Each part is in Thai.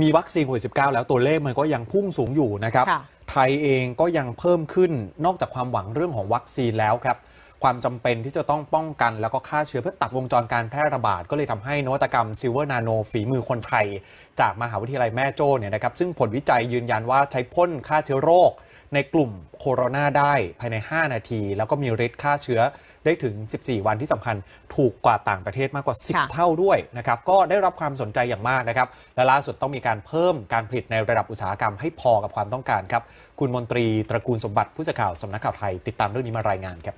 มีวัคซีนโควิด -19 แล้วตัวเลขมันก็ยังพุ่งสูงอยู่นะครับค่ะไทยเองก็ยังเพิ่มขึ้นนอกจากความหวังเรื่องของวัคซีนแล้วครับ ความจำเป็นที่จะต้องป้องกันแล้วก็ฆ่าเชื้อเพื่อตัดวงจรการแพร่ระบาด ก็เลยทำให้นวัตกรรมซิลเวอร์นาโนฝีมือคนไทย จากมหาวิทยาลัยแม่โจ้เนี่ยนะครับซึ่งผลวิจัยยืนยันว่าใช้พ่นฆ่าเชื้อโรค ในกลุ่มโคโรนาได้ภายใน 5 นาที แล้วก็มีฤทธิ์ฆ่าเชื้อได้ถึง 14 วันที่สำคัญถูกกว่าต่างประเทศมากกว่าค่ะ10 เท่าด้วยนะครับ ก็ได้รับความสนใจอย่างมากนะครับ และล่าสุดต้องมีการเพิ่มการผลิตในระดับอุตสาหกรรมให้พอกับความต้องการครับ คุณมนตรีตระกูลสมบัติผู้สื่อข่าวสำนักข่าวไทย ติดตามเรื่องนี้มารายงานครับ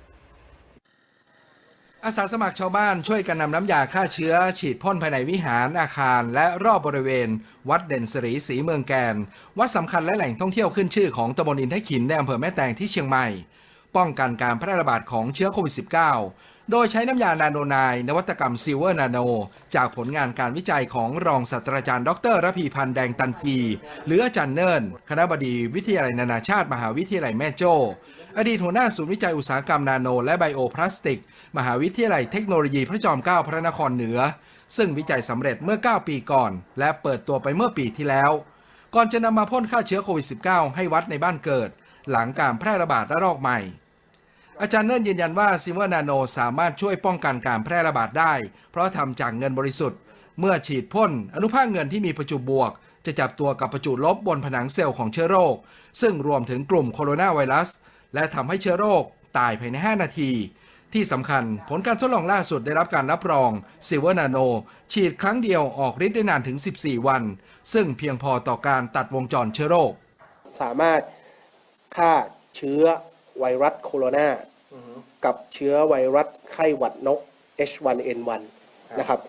อาสาสมัครชาวบ้านช่วยกันนำน้ำยาฆ่าเชื้อ ฉีดพ่นภายในวิหารอาคาร และรอบบริเวณ วัดเด่นสรีศรีเมืองแกน วัดสำคัญและแหล่งท่องเที่ยวขึ้นชื่อของตำบลอินทขินในอำเภอแม่แตงที่เชียงใหม่ ป้องกันการแพร่ระบาดของเชื้อโควิด -19 โดยใช้น้ำยานาโนไนนวัตกรรมซิลเวอร์นาโน จากผลงานการวิจัยของรองศาสตราจารย์ ดรระพีพันธ์แดงตันกี หรืออาจารย์เนินคณะบดีวิทยาลัยนานาชาติ มหาวิทยาลัยแม่โจ้ อดีตหัวหน้าศูนย์วิจัยอุตสาหกรรมนาโน และไบโอพลาสติก มหาวิทยาลัยเทคโนโลยีพระจอมเกล้าพระนครเหนือ ซึ่งวิจัยสำเร็จเมื่อ 9 ปีก่อน และเปิดตัวไปเมื่อปีที่แล้ว ก่อนจะนำมาพ่นฆ่าเชื้อโควิด -19 ให้วัดในบ้านเกิด หลังการแพร่ระบาดระลอกใหม่ อาจารย์เนิ่นยืนยันว่าซิเวอร์นาโนสามารถช่วยป้องกันการแพร่ระบาดได้ เพราะทำจากเงินบริสุทธิ์ เมื่อฉีดพ่นอนุภาคเงินที่มีประจุบวกจะจับตัวกับประจุลบบนผนังเซลล์ของเชื้อโรค ซึ่งรวมถึงกลุ่มโคโรนาไวรัส และทำให้เชื้อโรคตายภายใน 5 นาที ที่สำคัญผลการทดลองล่าสุดได้รับการรับรองซิเวอร์นาโน ฉีดครั้งเดียวออกฤทธิ์ได้นานถึง 14 วัน ซึ่งเพียงพอต่อการตัดวงจรเชื้อโรค สามารถฆ่าเชื้อไวรัสโคโรนากับเชื้อไวรัสไข้หวัดนก H1N1 นะครับ